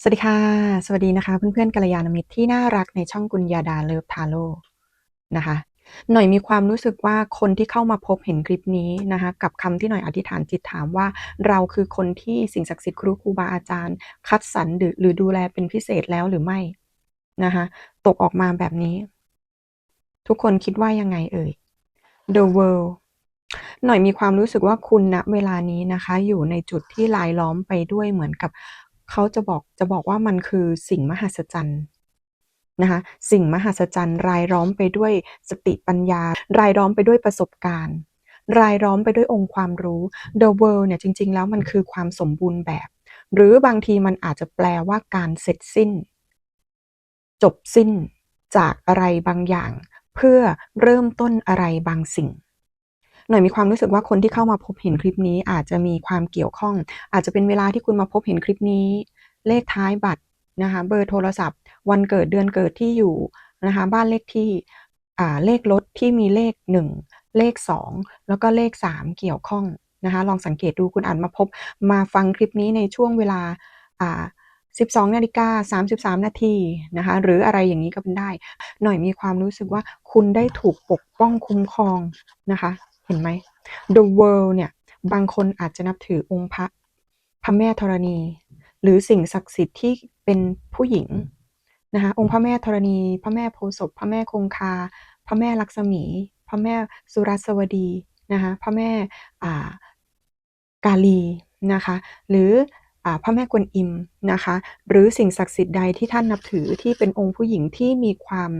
สวัสดีค่ะ สวัสดีนะคะเพื่อนๆกัลยาณมิตรที่น่ารักในช่องกุญญาดาเลิฟทาโร่นะคะ หน่อยมีความรู้สึกว่าคนที่เข้ามาพบเห็นคลิปนี้นะคะ กับคำที่หน่อยอธิษฐานจิตถามว่า เราคือคนที่สิ่งศักดิ์สิทธิ์ครูครูบาอาจารย์ คัดสรรหรือหรือดูแลเป็นพิเศษแล้วหรือไม่นะคะตกออกมาแบบนี้ ทุกคนคิดว่ายังไงเอ่ย The world หน่อยมีความรู้สึกว่าคุณณเวลานี้นะคะ อยู่ในจุดที่ลายล้อมไปด้วยเหมือนกับ เขาจะบอกจะบอกว่ามันคือสิ่งมหัศจรรย์นะคะสิ่งมหัศจรรย์รายล้อมไปด้วยสติปัญญา รายล้อมไปด้วยประสบการณ์ รายล้อมไปด้วยองค์ความรู้ The world เนี่ยจริง ๆ แล้วมันคือความสมบูรณ์แบบ หรือบางทีมันอาจจะแปลว่าการเสร็จสิ้น จบสิ้นจากอะไรบางอย่าง เพื่อเริ่มต้นอะไรบางสิ่ง หน่อยมีความรู้สึกว่าคนที่เข้ามาพบเห็นคลิปนี้อาจจะมีความเกี่ยวข้อง อาจจะเป็นเวลาที่คุณมาพบเห็นคลิปนี้ เลขท้ายบัตรนะคะเบอร์โทรศัพท์ วันเกิดเดือนเกิดที่อยู่นะคะบ้านเลขที่เลขรถที่มีเลข 1 เลข 2 แล้วก็เลข 3 เกี่ยวข้องนะคะลองสังเกตดูคุณอ่านมาพบมาฟังคลิปนี้ในช่วงเวลาอ่า12 นาฬิกา 33 นาทีนะคะหรืออะไรอย่างนี้ก็เป็นได้ หน่อยมีความรู้สึกว่าคุณได้ถูกปกป้องคุ้มครองนะคะ เห็นไหม The world เนี่ย บางคนอาจจะนับถือองค์พระพระแม่ธรณี หรือสิ่งศักดิ์สิทธิ์ที่เป็นผู้หญิงนะคะองค์พระแม่ธรณี พระแม่โพศพพระแม่คงคา พระแม่ลักษมี พระแม่สุรสวดีนะคะพระแม่อ่ากาลีนะคะหรืออพระแม่กวนอิมนะคะหรือสิ่งศักดิ์สิทธิ์ใดที่ท่านนับถือที่เป็นองค์ผู้หญิงที่มีความ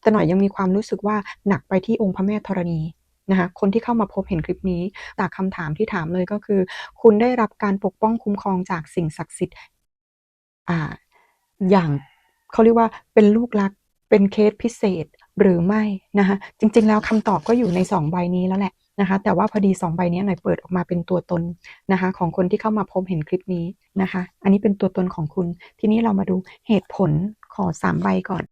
แต่หน่อยยังมีความรู้สึกว่าหนักไปที่องค์พระแม่ธรณี นะคะคนที่เข้ามาพบเห็นคลิปนี้ จากคำถามที่ถามเลยก็คือ คุณได้รับการปกป้องคุ้มครองจากสิ่งศักดิ์สิทธิ์อ่าอย่างเขาเรียกว่าเป็นลูกรักเป็นเคสพิเศษหรือไม่นะคะจริง ๆ แล้วคำตอบก็อยู่ในสองใบนี้แล้วแหละนะคะแต่ว่าพอดีสองใบนี้หน่อยเปิดออกมาเป็นตัวตนนะคะของคนที่เข้ามาพบเห็นคลิปนี้นะคะ อันนี้เป็นตัวตนของคุณ ทีนี้เรามาดูเหตุผลขอสามใบก่อน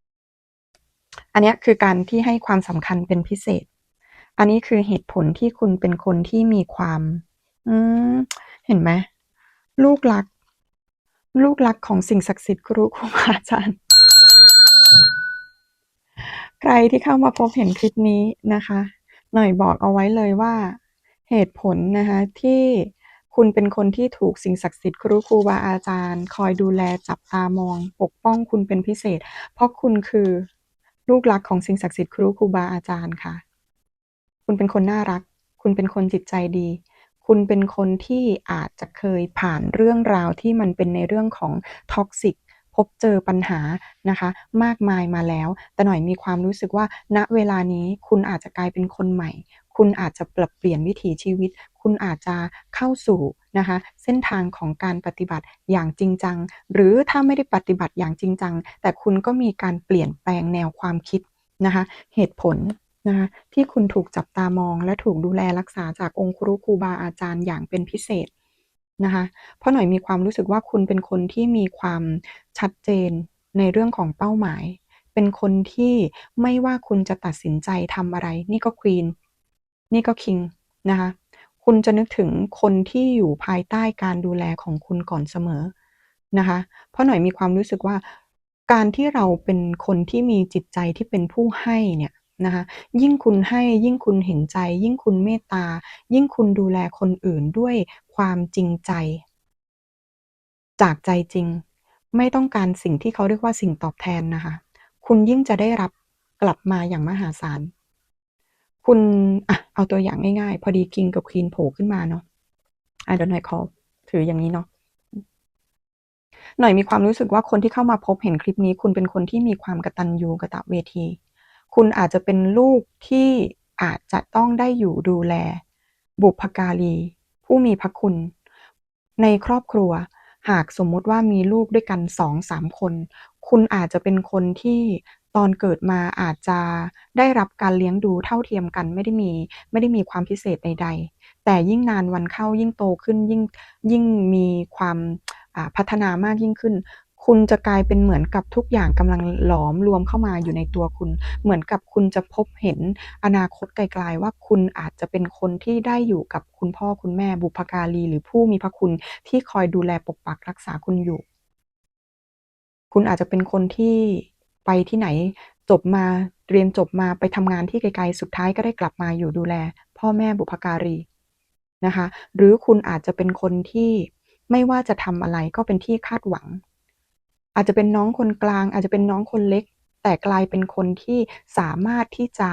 อันนี้คือการที่ให้ความสำคัญเป็นพิเศษ อันนี้คือเหตุผลที่คุณเป็นคนที่มีความ อืม เห็นไหม ลูกรัก ลูกรักของสิ่งศักดิ์สิทธิ์ครูครูบาอาจารย์ ใครที่เข้ามาพบเห็นคลิปนี้นะคะ หน่อยบอกเอาไว้เลยว่า เหตุผลนะคะที่คุณเป็นคนที่ถูกสิ่งศักดิ์สิทธิ์ครูครูบาอาจารย์ คอยดูแลจับตามอง ปกป้องคุณเป็นพิเศษ เพราะคุณคือลูกรักของสิ่งศักดิ์สิทธิ์ครูครูบาอาจารย์ค่ะ คุณเป็นคนน่ารัก คุณเป็นคนจิตใจดี คุณเป็นคนที่อาจจะเคยผ่านเรื่องราวที่มันเป็นในเรื่องของท็อกซิกพบเจอปัญหานะคะ มากมายมาแล้ว แต่หน่อยมีความรู้สึกว่า ณเวลานี้คุณอาจจะกลายเป็นคนใหม่ คุณอาจจะปรับเปลี่ยนวิถีชีวิต คุณอาจจะเข้าสู่นะคะ เส้นทางของการปฏิบัติอย่างจริงจัง หรือถ้าไม่ได้ปฏิบัติอย่างจริงจัง แต่คุณก็มีการเปลี่ยนแปลงแนวความคิดนะคะ เหตุผล นะคะที่คุณถูกจับตามอง และถูกดูแลรักษาจากองค์ครูครูบาอาจารย์อย่างเป็นพิเศษนะคะเพราะหน่อยมีความรู้สึกว่าคุณเป็นคนที่มีความชัดเจนในเรื่องของเป้าหมาย เป็นคนที่ไม่ว่าคุณจะตัดสินใจทำอะไร นี่ก็ควีนนี่ก็คิงนะคะคุณจะนึกถึงคนที่อยู่ภายใต้การดูแลของคุณก่อนเสมอนะคะ เพราะหน่อยมีความรู้สึกว่า การที่เราเป็นคนที่มีจิตใจที่เป็นผู้ให้เนี่ย นะคะยิ่งคุณให้ยิ่งคุณเห็นใจ ยิ่งคุณเมตตา ยิ่งคุณดูแลคนอื่นด้วยความจริงใจ จากใจจริง ไม่ต้องการสิ่งที่เขาเรียกว่าสิ่งตอบแทนนะคะ คุณยิ่งจะได้รับกลับมาอย่างมหาศาลคุณอะเอาตัวอย่างง่ายๆ พอดีคิงกับควีนโผล่ขึ้นมาเนาะอะเดี๋ยวหน่อยขอถืออย่างนี้เนาะหน่อยมีความรู้สึกว่าคนที่เข้ามาพบเห็นคลิปนี้ คุณเป็นคนที่มีความกระตัญญูกระตเวที คุณอาจจะเป็นลูกที่อาจจะต้องได้อยู่ดูแล บุพการี ผู้มีพระคุณ ในครอบครัว หากสมมุติว่ามีลูกด้วยกันสองสามคน คุณอาจจะเป็นคนที่ตอนเกิดมาอาจจะได้รับการเลี้ยงดูเท่าเทียมกันไม่ได้มีไม่ได้มีความพิเศษใด ๆ แต่ยิ่งนานวันเข้ายิ่งโตขึ้นยิ่งยิ่งมีความพัฒนามากยิ่งขึ้น คุณจะกลายเป็นเหมือนกับทุกอย่างกำลังหลอมรวมเข้ามาอยู่ในตัวคุณ เหมือนกับคุณจะพบเห็นอนาคตไกลๆว่าคุณอาจจะเป็นคนที่ได้อยู่กับคุณพ่อคุณแม่บุพการีหรือผู้มีพระคุณที่คอยดูแลปกปักรักษาคุณอยู่ คุณอาจจะเป็นคนที่ไปที่ไหนจบมาเรียนจบมาไปทำงานที่ไกลๆ สุดท้ายก็ได้กลับมาอยู่ดูแล พ่อแม่บุพการีนะคะ หรือคุณอาจจะเป็นคนที่ไม่ว่าจะทำอะไรก็เป็นที่คาดหวัง อาจจะเป็นน้องคนกลาง อาจจะเป็นน้องคนเล็ก แต่กลายเป็นคนที่สามารถที่จะ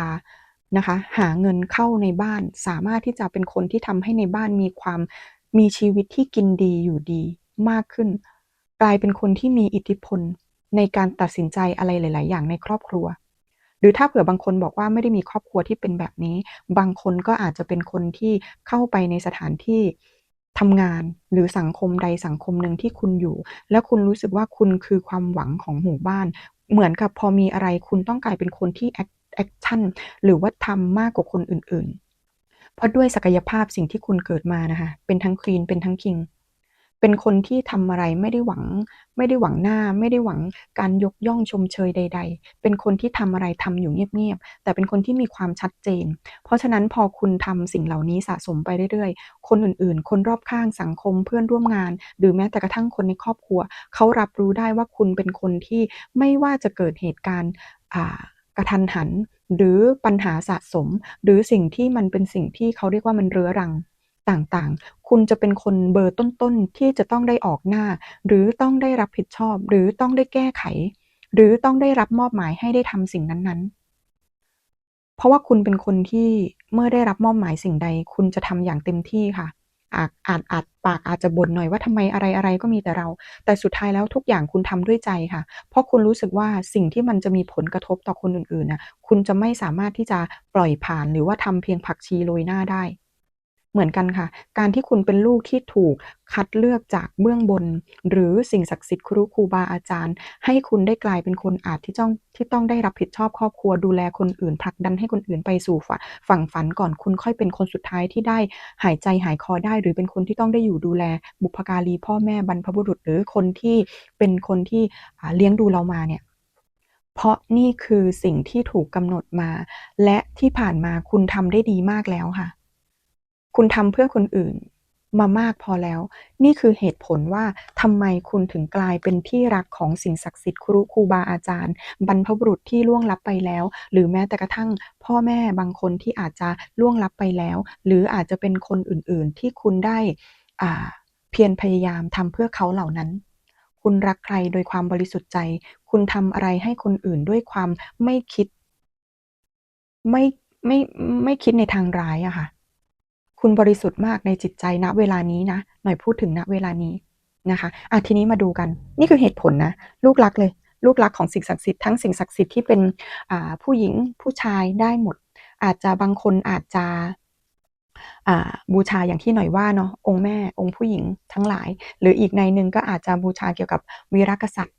นะคะหาเงินเข้าในบ้าน สามารถที่จะเป็นคนที่ทำให้ในบ้านมีความมีชีวิตที่กินดีอยู่ดีมากขึ้น กลายเป็นคนที่มีอิทธิพลในการตัดสินใจอะไรหลาย ๆ อย่างในครอบครัว หรือถ้าเผื่อบางคนบอกว่าไม่ได้มีครอบครัวที่เป็นแบบนี้ บางคนก็อาจจะเป็นคนที่เข้าไปในสถานที่ ทำงาน หรือสังคมใดสังคมหนึ่งที่คุณอยู่ และคุณรู้สึกว่าคุณคือความหวังของหมู่บ้าน เหมือนกับพอมีอะไรคุณต้องกลายเป็นคนที่แอคชั่นหรือว่าทำมากกว่าคนอื่นๆ เพราะด้วยศักยภาพสิ่งที่คุณเกิดมานะคะ เป็นทั้งครีนเป็นทั้งคิง เป็นคนที่ทำอะไรไม่ได้หวัง ไม่ได้หวังหน้า ไม่ได้หวังการยกย่องชมเชยใด ๆ เป็นคนที่ทำอะไรทำอยู่เงียบๆ แต่เป็นคนที่มีความชัดเจน เพราะฉะนั้นพอคุณทำสิ่งเหล่านี้สะสมไปเรื่อยๆ คนอื่นๆ คนรอบข้างสังคมเพื่อนร่วมงาน หรือแม้แต่กระทั่งคนในครอบครัว เขารับรู้ได้ว่าคุณเป็นคนที่ไม่ว่าจะเกิดเหตุการณ์กระทันหัน หรือปัญหาสะสม หรือสิ่งที่มันเป็นสิ่งที่เขาเรียกว่ามันเรื้อรัง ต่างๆ คุณจะเป็นคนเบอร์ต้นๆ ที่จะต้องได้ออกหน้า หรือต้องได้รับผิดชอบ หรือต้องได้แก้ไข หรือต้องได้รับมอบหมายให้ได้ทำสิ่งนั้นๆเพราะว่าคุณเป็นคนที่เมื่อได้รับมอบหมายสิ่งใด คุณจะทำอย่างเต็มที่ค่ะ อาจอาจอาจปากอาจจะบ่นหน่อยว่าทำไมอะไรอะไรก็มีแต่เรา แต่สุดท้ายแล้วทุกอย่างคุณทำด้วยใจค่ะ เพราะคุณรู้สึกว่าสิ่งที่มันจะมีผลกระทบต่อคนอื่นๆน่ะคุณจะไม่สามารถที่จะปล่อยผ่านหรือว่าทำเพียงผักชีโรยหน้าได้ เหมือนกันค่ะ การที่คุณเป็นลูกที่ถูกคัดเลือกจากเบื้องบน หรือสิ่งศักดิ์สิทธิ์ครูครูบาอาจารย์ ให้คุณได้กลายเป็นคนอาจที่ต้องที่ต้องได้รับผิดชอบครอบครัวดูแลคนอื่นผลักดันให้คนอื่นไปสู่ฝั่งฝันก่อนคุณค่อยเป็นคนสุดท้ายที่ได้หายใจหายคอได้ หรือเป็นคนที่ต้องได้อยู่ดูแล บุพการีพ่อแม่บรรพบุรุษ หรือคนที่เป็นคนที่เลี้ยงดูเรามาเนี่ยเพราะนี่คือสิ่งที่ถูกกำหนดมา และที่ผ่านมาคุณทำได้ดีมากแล้วค่ะ คุณทำเพื่อคนอื่นมามากพอแล้ว นี่คือเหตุผลว่าทำไมคุณถึงกลายเป็นที่รักของสิ่งศักดิ์สิทธิ์ครูครูบาอาจารย์ บรรพบุรุษที่ล่วงลับไปแล้ว หรือแม้แต่กระทั่งพ่อแม่บางคนที่อาจจะล่วงลับไปแล้ว หรืออาจจะเป็นคนอื่นๆ ที่คุณได้เพียรพยายามทำเพื่อเขาเหล่านั้น คุณรักใครโดยความบริสุทธิ์ใจ คุณทำอะไรให้คนอื่นด้วยความไม่คิด ไม่ไม่ไม่คิดในทางร้ายอะค่ะ คุณบริสุทธิ์มากในจิตใจณเวลานี้นะ หน่อยพูดถึงณเวลานี้นะคะอะทีนี้มาดูกัน นี่คือเหตุผลนะ ลูกรักเลย ลูกรักของสิ่งศักดิ์สิทธิ์ทั้งสิ่งศักดิ์สิทธิ์ที่เป็นผู้หญิงผู้ชายได้หมด อาจจะบางคนอาจจะบูชาอย่างที่หน่อยว่าเนาะองค์แม่องค์ผู้หญิงทั้งหลาย หรืออีกในหนึ่งก็อาจจะบูชาเกี่ยวกับวีรกษัตริย์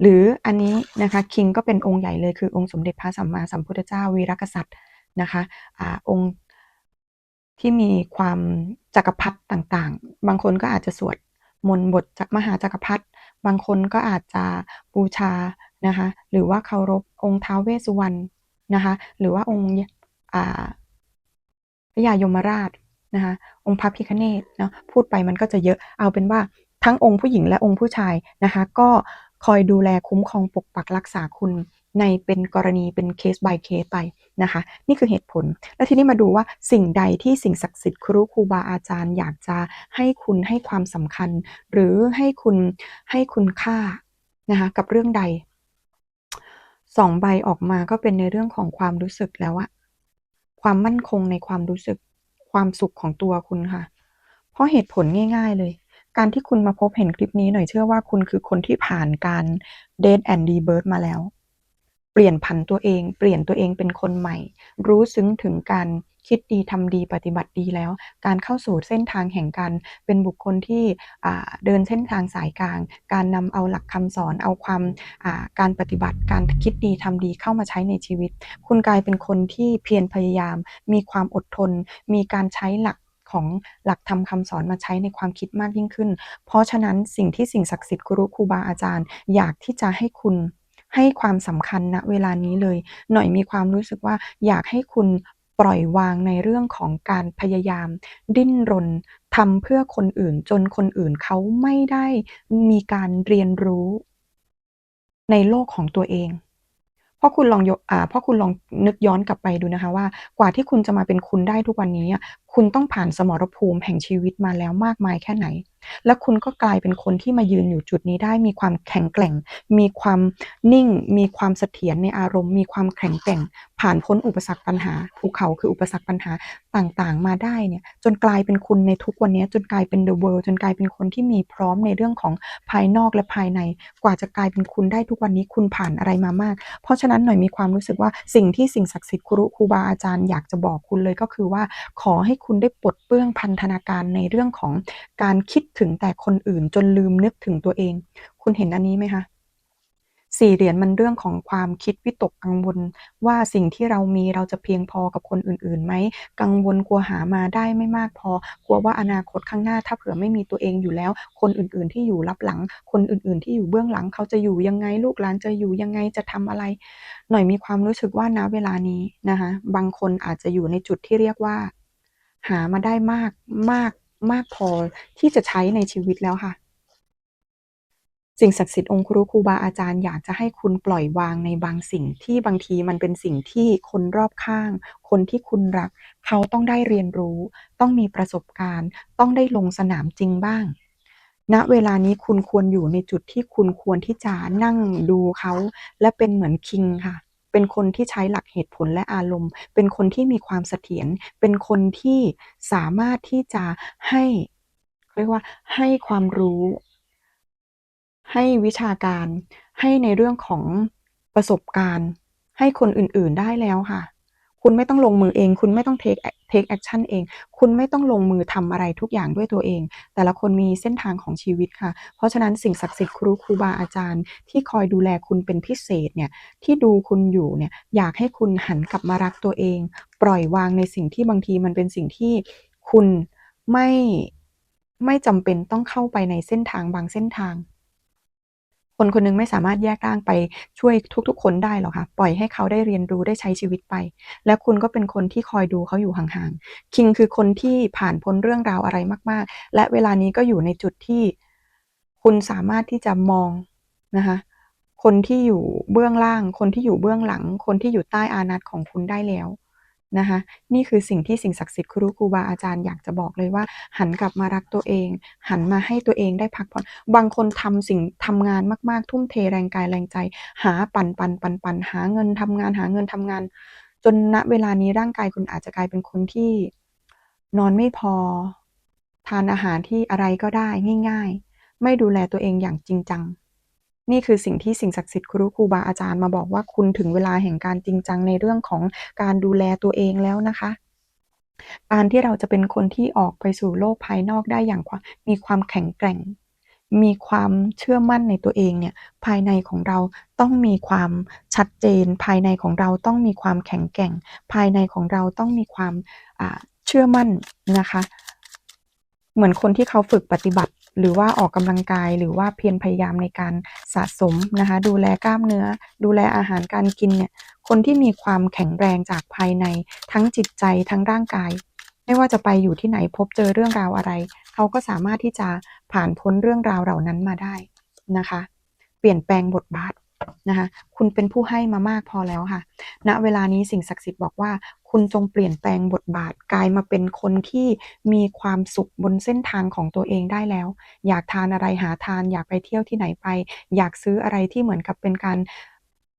หรืออันนี้นะคะคิงก็เป็นองค์ใหญ่เลยคือองค์สมเด็จพระสัมมาสัมพุทธเจ้าวีรกษัตริย์นะคะอะองค์ ที่มีความจักรพรรดิต่างๆ บางคนก็อาจจะสวดมนต์บทจากมหาจักรพรรดิ บางคนก็อาจจะบูชานะคะ หรือว่าเคารพองค์ท้าวเวสสุวรรณนะคะ หรือว่าองค์พระยายมราชนะคะ องค์พระพิคเนตเนาะ พูดไปมันก็จะเยอะ เอาเป็นว่าทั้งองค์ผู้หญิงและองค์ผู้ชายนะคะ ก็คอยดูแลคุ้มครองปกปักรักษาคุณ ในเป็นกรณีเป็นเคส by เคสไปนะคะ นี่คือเหตุผล แล้วทีนี้มาดูว่าสิ่งใดที่สิ่งศักดิ์สิทธิ์ครูครูบาอาจารย์ อยากจะให้คุณให้ความสำคัญ หรือให้คุณให้คุณค่านะคะกับเรื่องใดสองใบออกมาก็เป็นในเรื่องของความรู้สึกแล้วอะความมั่นคงในความรู้สึกความสุขของตัวคุณค่ะ เพราะเหตุผลง่าย ๆเลย การที่คุณมาพบเห็นคลิปนี้หน่อยเชื่อว่าคุณคือคนที่ผ่านการเดทแอนดีเบิร์ดมาแล้ว เปลี่ยนผันตัวเอง เปลี่ยนตัวเองเป็นคนใหม่ รู้ซึ้งถึงการคิดดีทำดีปฏิบัติดีแล้ว การเข้าสู่เส้นทางแห่งการเป็นบุคคลที่เดินเส้นทางสายกลาง การนำเอาหลักคำสอนเอาความการปฏิบัติการคิดดีทำดีเข้ามาใช้ในชีวิต คุณกลายเป็นคนที่เพียรพยายาม มีความอดทน มีการใช้หลักของหลักธรรมคาสอนมาใช้ในความคิดมากยิ่งขึ้น เพราะฉะนั้นสิ่งที่สิ่งศักดิ์สิทธิ์ครูครูบาอาจารย์ อยากที่จะให้คุณ ให้ความสำคัญณเวลานี้เลย หน่อยมีความรู้สึกว่าอยากให้คุณปล่อยวางในเรื่องของการพยายาม ดิ้นรนทำเพื่อคนอื่นจนคนอื่นเขาไม่ได้มีการเรียนรู้ในโลกของตัวเองเพราะคุณลองยกอ่าเพราะคุณลองนึกย้อนกลับไปดูนะคะว่า กว่าที่คุณจะมาเป็นคุณได้ทุกวันนี้ คุณต้องผ่านสมรภูมิแห่งชีวิตมาแล้วมากมายแค่ไหน และคุณก็กลายเป็นคนที่มายืนอยู่จุดนี้ได้มีความแข็งแกร่ง มีความนิ่ง มีความเสถียรในอารมณ์ มีความแข็งแกร่ง ผ่านพ้นอุปสรรคปัญหาภูเขาคืออุปสรรคปัญหาต่างๆ มาได้เนี่ยจนกลายเป็นคุณในทุกวันนี้จนกลายเป็น the world จนกลายเป็นคนที่มีพร้อมในเรื่องของภายนอกและภายใน กว่าจะกลายเป็นคุณได้ทุกวันนี้คุณผ่านอะไรมามาก เพราะฉะนั้นหน่อยมีความรู้สึกว่าสิ่งที่สิ่งศักดิ์สิทธิ์ครูครูบาอาจารย์อยากจะบอกคุณเลยก็คือว่า ขอให้คุณได้ปลดเปลื้องพันธนาการในเรื่องของการคิดถึงแต่คนอื่นจนลืมนึกถึงตัวเอง คุณเห็นอันนี้ไหมคะสี่เหรียญมันเรื่องของความคิดวิตกกังวล ว่าสิ่งที่เรามีเราจะเพียงพอกับคนอื่นๆไหมกังวลกลัวหามาได้ไม่มากพอกลัวว่าอนาคตข้างหน้าถ้าเผื่อไม่มีตัวเองอยู่แล้ว คนอื่นๆที่อยู่รับหลัง คนอื่นๆที่อยู่เบื้องหลัง เขาจะอยู่ยังไงลูกหลานจะอยู่ยังไงจะทำอะไร หน่อยมีความรู้สึกว่าณเวลานี้นะคะบางคนอาจจะอยู่ในจุดที่เรียกว่า หามาได้มากมาก มากพอที่จะใช้ในชีวิตแล้วค่ะ สิ่งศักดิ์สิทธิ์องค์ครูครูบาอาจารย์อยากจะให้คุณปล่อยวางในบางสิ่งที่บางทีมันเป็นสิ่งที่คนรอบข้าง คนที่คุณรัก เขาต้องได้เรียนรู้ ต้องมีประสบการณ์ ต้องได้ลงสนามจริงบ้างณเวลานี้คุณควรอยู่ในจุดที่คุณควรที่จะนั่งดูเขา และเป็นเหมือนคิงค่ะ เป็นคนที่ใช้หลักเหตุผลและอารมณ์ เป็นคนที่มีความเสถียร เป็นคนที่สามารถที่จะให้เรียกว่าให้ความรู้ ให้วิชาการ ให้ในเรื่องของประสบการณ์ ให้คนอื่นๆได้แล้วค่ะ คุณไม่ต้องลงมือเอง คุณไม่ต้อง take take action เอง คุณไม่ต้องลงมือทำอะไรทุกอย่างด้วยตัวเอง แต่ละคนมีเส้นทางของชีวิตค่ะ เพราะฉะนั้นสิ่งศักดิ์สิทธิ์ครูครูบาอาจารย์ ที่คอยดูแลคุณเป็นพิเศษเนี่ยที่ดูคุณอยู่เนี่ยอยากให้คุณหันกลับมารักตัวเอง ปล่อยวางในสิ่งที่บางทีมันเป็นสิ่งที่คุณไม่ไม่จำเป็นต้องเข้าไปในเส้นทางบางเส้นทาง คนคนหนึงไม่สามารถแยกร่างไปช่วยทุก ๆ คนได้หรอกค่ะ ปล่อยให้เขาได้เรียนรู้ได้ใช้ชีวิตไป และคุณก็เป็นคนที่คอยดูเขาอยู่ห่างๆ คิงคือคนที่ผ่านพ้นเรื่องราวอะไรมาก ๆ และเวลานี้ก็อยู่ในจุดที่คุณสามารถที่จะมองนะคะคนที่อยู่เบื้องล่าง คนที่อยู่เบื้องหลัง คนที่อยู่ใต้อานัตของคุณได้แล้ว นะคะนี่คือสิ่งที่สิ่งศักดิ์สิทธิ์ครูครูบาอาจารย์อยากจะบอกเลยว่า หันกลับมารักตัวเอง หันมาให้ตัวเองได้พักผ่อนบางคนทำสิ่งทำงานมาก ๆ ทุ่มเทแรงกายแรงใจ หาปั่นปันปันปันหาเงินทำงานหาเงินทำงาน จนณเวลานี้ร่างกายคุณอาจจะกลายเป็นคนที่นอนไม่พอ ทานอาหารที่อะไรก็ได้ง่าย ๆ ไม่ดูแลตัวเองอย่างจริงจัง นี่คือสิ่งที่สิ่งศักดิ์สิทธิ์ครูครูบาอาจารย์มาบอกว่าคุณถึงเวลาแห่งการจริงจังในเรื่องของการดูแลตัวเองแล้วนะคะ การที่เราจะเป็นคนที่ออกไปสู่โลกภายนอกได้อย่างมีความแข็งแกร่ง มีความเชื่อมั่นในตัวเองเนี่ยภายในของเราต้องมีความชัดเจน ภายในของเราต้องมีความแข็งแกร่ง ภายในของเราต้องมีความเชื่อมั่นนะคะ เหมือนคนที่เขาฝึกปฏิบัติ หรือว่าออกกำลังกายหรือว่าเพียรพยายามในการสะสมนะคะดูแลกล้ามเนื้อ ดูแลอาหารการกินเนี่ยคนที่มีความแข็งแรงจากภายในทั้งจิตใจทั้งร่างกาย ไม่ว่าจะไปอยู่ที่ไหนพบเจอเรื่องราวอะไร เขาก็สามารถที่จะผ่านพ้นเรื่องราวเหล่านั้นมาได้นะคะ เปลี่ยนแปลงบทบาทนะคะคุณเป็นผู้ให้มามากพอแล้วค่ะ ณ เวลานี้สิ่งศักดิ์สิทธิ์บอกว่า คุณจงเปลี่ยนแปลงบทบาทกลายมาเป็นคนที่มีความสุขบนเส้นทางของตัวเองได้แล้ว อยากทานอะไรหาทาน อยากไปเที่ยวที่ไหนไป อยากซื้ออะไรที่เหมือนกับเป็นการ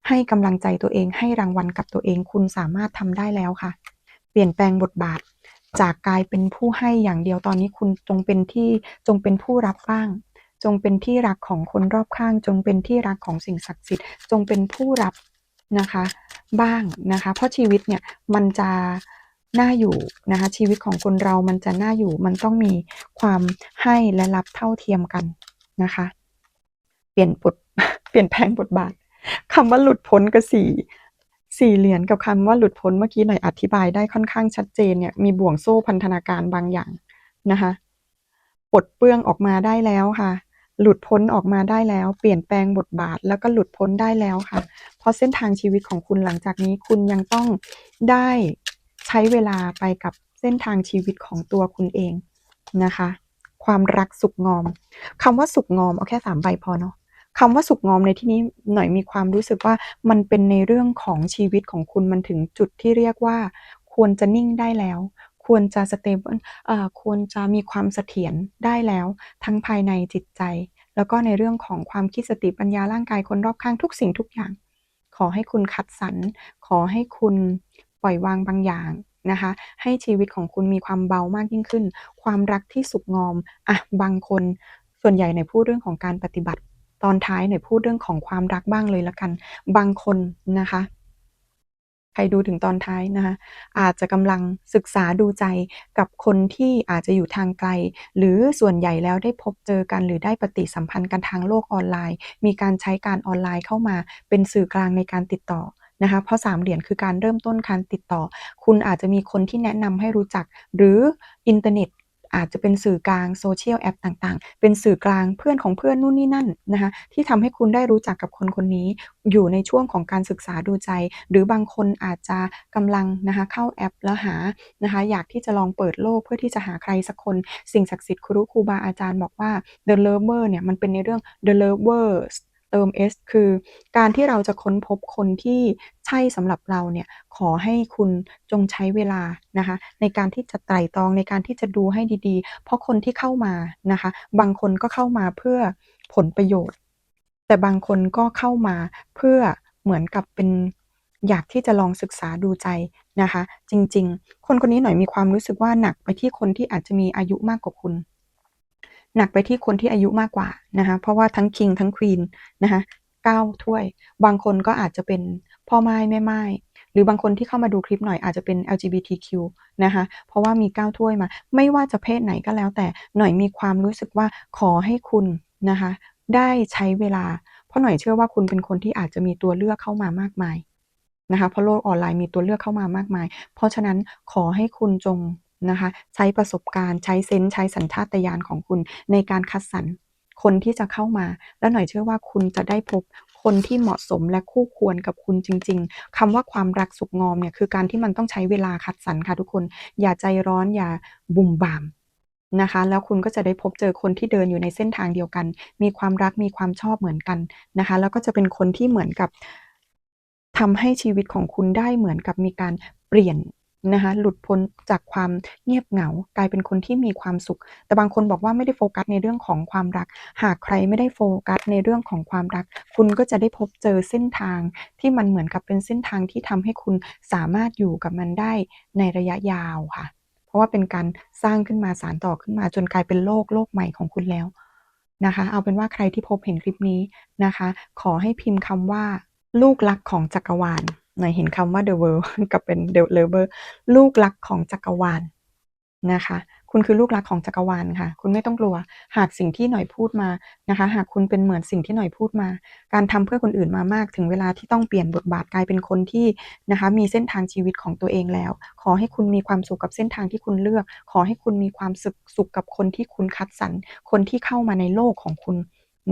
ให้กำลังใจตัวเองให้รางวัลกับตัวเอง คุณสามารถทำได้แล้วค่ะ เปลี่ยนแปลงบทบาท จากกลายเป็นผู้ให้อย่างเดียวตอนนี้คุณจงเป็นที่จงเป็นผู้รับบ้าง จงเป็นที่รักของคนรอบข้าง จงเป็นที่รักของสิ่งศักดิ์สิทธิ์ จงเป็นผู้รับ นะคะบ้างนะคะ เพราะชีวิตเนี่ยมันจะน่าอยู่นะคะชีวิตของคนเรามันจะน่าอยู่มันต้องมีความให้และรับเท่าเทียมกันนะคะ เปลี่ยนบทเปลี่ยนแปลงบทบาทคำว่าหลุดพ้นกับสี่สี่เหรียญกับคำว่าหลุดพ้นเมื่อกี้หน่อยอธิบายได้ค่อนข้างชัดเจนเนี่ยมีบ่วงโซ่พันธนาการบางอย่างนะคะปลดเปลื้องออกมาได้แล้วค่ะ หลุดพ้นออกมาได้แล้ว เปลี่ยนแปลงบทบาทแล้วก็หลุดพ้นได้แล้วค่ะ ราะเส้นทางชีวิตของคุณหลังจากนี้คุณยังต้องได้ใช้เวลาไปกับเส้นทางชีวิตของตัวคุณเองนะคะ ความรักสุกงอมคำว่าสุกงอมเอาแค่สามใบพอเนาะคำว่าสุขงอมในที่นี้หน่อยมีความรู้สึกว่ามันเป็นในเรื่องของชีวิตของคุณมันถึงจุดที่เรียกว่า ควรจะนิ่งได้แล้ว ควรจะสเตเบิลควรจะมีความเสถียรได้แล้ว ทั้งภายในจิตใจ แล้วก็ในเรื่องของความคิดสติปัญญาร่างกายคนรอบข้างทุกสิ่งทุกอย่าง ขอให้คุณคัดสรร ขอให้คุณปล่อยวางบางอย่างนะคะ ให้ชีวิตของคุณมีความเบามากยิ่งขึ้น ความรักที่สุขงอม อะ บางคนส่วนใหญ่ในพูดเรื่องของการปฏิบัติ ตอนท้ายหน่อยพูดเรื่องของความรักบ้างเลยละกัน บางคนนะคะ ใครดูถึงตอนท้ายนะคะ อาจจะกำลังศึกษาดูใจกับคนที่อาจจะอยู่ทางไกล หรือส่วนใหญ่แล้วได้พบเจอกัน หรือได้ปฏิสัมพันธ์กันทางโลกออนไลน์ มีการใช้การออนไลน์เข้ามาเป็นสื่อกลางในการติดต่อนะคะเพราะสามเหรียญคือการเริ่มต้นการติดต่อ คุณอาจจะมีคนที่แนะนำให้รู้จัก หรืออินเทอร์เน็ต อาจจะเป็นสื่อกลางโซเชียลแอปต่างๆ เป็นสื่อกลางเพื่อนของเพื่อนนู่นนี่นั่นนะคะที่ทำให้คุณได้รู้จักกับคนคนนี้ อยู่ในช่วงของการศึกษาดูใจ หรือบางคนอาจจะกำลังนะคะเข้าแอปแล้วหานะคะอยากที่จะลองเปิดโลกเพื่อที่จะหาใครสักคน สิ่งศักดิ์สิทธิ์ครูครูบาอาจารย์บอกว่า the lover เนี่ยมันเป็นในเรื่อง the lovers เติม s คือการที่เราจะค้นพบคนที่ใช่สำหรับเราเนี่ยขอให้คุณจงใช้เวลานะคะในการที่จะไตร่ตรองในการที่จะดูให้ดีๆ เพราะคนที่เข้ามานะคะบางคนก็เข้ามาเพื่อผลประโยชน์ แต่บางคนก็เข้ามาเพื่อเหมือนกับเป็นอยากที่จะลองศึกษาดูใจนะคะ จริง ๆ คนคนนี้หน่อยมีความรู้สึกว่าหนักไปที่คนที่อาจจะมีอายุมากกว่าคุณ หนักไปที่คนที่อายุมากกว่านะคะเพราะว่าทั้งคิงทั้งควีนนะคะเก้าถ้วย บางคนก็อาจจะเป็นพ่อไม้แม่ไม้หรือบางคนที่เข้ามาดูคลิปหน่อยอาจจะเป็น LGBTQ นะคะ เพราะว่ามีก้าถ้วยมา ไม่ว่าจะเพศไหนก็แล้วแต่หน่อยมีความรู้สึกว่าขอให้คุณนะคะ ได้ใช้เวลา เพราะหน่อยเชื่อว่าคุณเป็นคนที่อาจจะมีตัวเลือกเข้ามามากมายนะคะเพราะโลกออนไลน์มีตัวเลือกเข้ามามากมาย เพราะฉะนั้นขอให้คุณจง นะคะ ใช้ประสบการณ์ใช้เซนส์ใช้สัญชาตญาณของคุณ ในการคัดสรรคนที่จะเข้ามา แล้วหน่อยเชื่อว่าคุณจะได้พบคนที่เหมาะสมและคู่ควรกับคุณจริง ๆคำว่าความรักสุขงอมเนี่ยคือการที่มันต้องใช้เวลาคัดสรรค่ะทุกคน อย่าใจร้อนอย่าบุ่มบ่ามนะคะ แล้วคุณก็จะได้พบเจอคนที่เดินอยู่ในเส้นทางเดียวกัน มีความรักมีความชอบเหมือนกันนะคะ แล้วก็จะเป็นคนที่เหมือนกับทำให้ชีวิตของคุณได้เหมือนกับมีการเปลี่ยน นะคะหลุดพ้นจากความเงียบเหงา กลายเป็นคนที่มีความสุข แต่บางคนบอกว่าไม่ได้โฟกัสในเรื่องของความรัก หากใครไม่ได้โฟกัสในเรื่องของความรัก คุณก็จะได้พบเจอเส้นทางที่มันเหมือนกับเป็นเส้นทางที่ทำให้คุณสามารถอยู่กับมันได้ในระยะยาวค่ะ เพราะว่าเป็นการสร้างขึ้นมาสารต่อขึ้นมาจนกลายเป็นโลกโลกใหม่ของคุณแล้วนะคะ เอาเป็นว่าใครที่พบเห็นคลิปนี้นะคะ ขอให้พิมพ์คำว่า ลูกรักของจักรวาล หน่อยเห็นคำว่า the world กับเป็น the lover ลูกรักของจักรวาลนะคะ คุณคือลูกรักของจักรวาลค่ะ คุณไม่ต้องกลัว หากสิ่งที่หน่อยพูดมานะคะ หากคุณเป็นเหมือนสิ่งที่หน่อยพูดมา การทำเพื่อคนอื่นมามากถึงเวลาที่ต้องเปลี่ยนบทบาทกลายเป็นคนที่นะคะ มีเส้นทางชีวิตของตัวเองแล้ว ขอให้คุณมีความสุขกับเส้นทางที่คุณเลือก ขอให้คุณมีความสุขสุขกับคนที่คุณคัดสรรคนที่เข้ามาในโลกของคุณ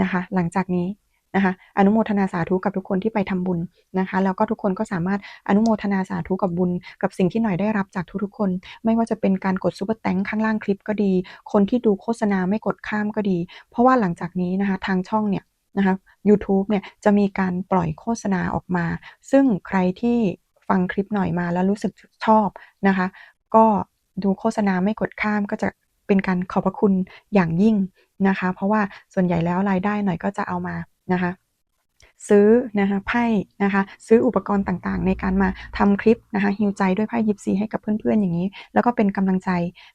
นะคะ หลังจากนี้ นะคะอนุโมทนาสาธุกับทุกคนที่ไปทำบุญนะคะแล้วก็ทุกคนก็สามารถอนุโมทนาสาธุกับบุญ กับสิ่งที่หน่อยได้รับจากทุกๆคน ไม่ว่าจะเป็นการกดซูเปอร์แตงข้างล่างคลิปก็ดี คนที่ดูโฆษณาไม่กดข้ามก็ดี เพราะว่าหลังจากนี้นะคะทางช่องเนี่ยนะคะ YouTube เนี่ยจะมีการปล่อยโฆษณาออกมา ซึ่งใครที่ฟังคลิปหน่อยมาแล้วรู้สึกชอบนะคะ ก็ดูโฆษณาไม่กดข้ามก็จะเป็นการขอบพระคุณอย่างยิ่งนะคะ เพราะว่าส่วนใหญ่แล้วรายได้หน่อยก็จะเอามา นะคะซื้อนะคะไพ่นะคะซื้ออุปกรณ์ต่างๆ ในการมาทำคลิปนะคะฮิวใจด้วยไพ่ยิปซีให้กับเพื่อนๆอย่างนี้ แล้วก็เป็นกำลังใจ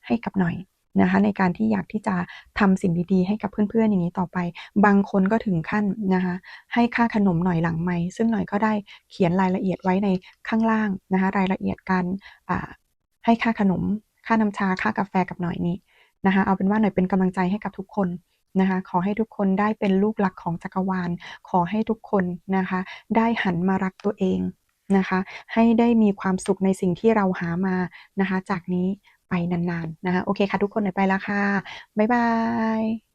ให้กับหน่อยนะคะในการที่อยากที่จะทำสิ่งดีๆ ให้กับเพื่อนๆอย่างนี้ต่อไป บางคนก็ถึงขั้นนะคะให้ค่าขนมหน่อยหลังไม่ซึ่งหน่อยก็ได้เขียนรายละเอียดไว้ในข้างล่างนะคะรายละเอียดการให้ค่าขนม ค่าน้ำชาค่ากาแฟกับหน่อยนี้นะคะเอาเป็นว่าหน่อยเป็นกำลังใจให้กับทุกคน นะคะขอให้ทุกคนได้เป็นลูกหลักของจักรวาล ขอให้ทุกคนนะคะได้หันมารักตัวเองนะคะให้ได้มีความสุขในสิ่งที่เราหามานะคะจากนี้ไปนานๆนะคะโอเคค่ะทุกคนไปแล้วค่ะ บ๊ายบาย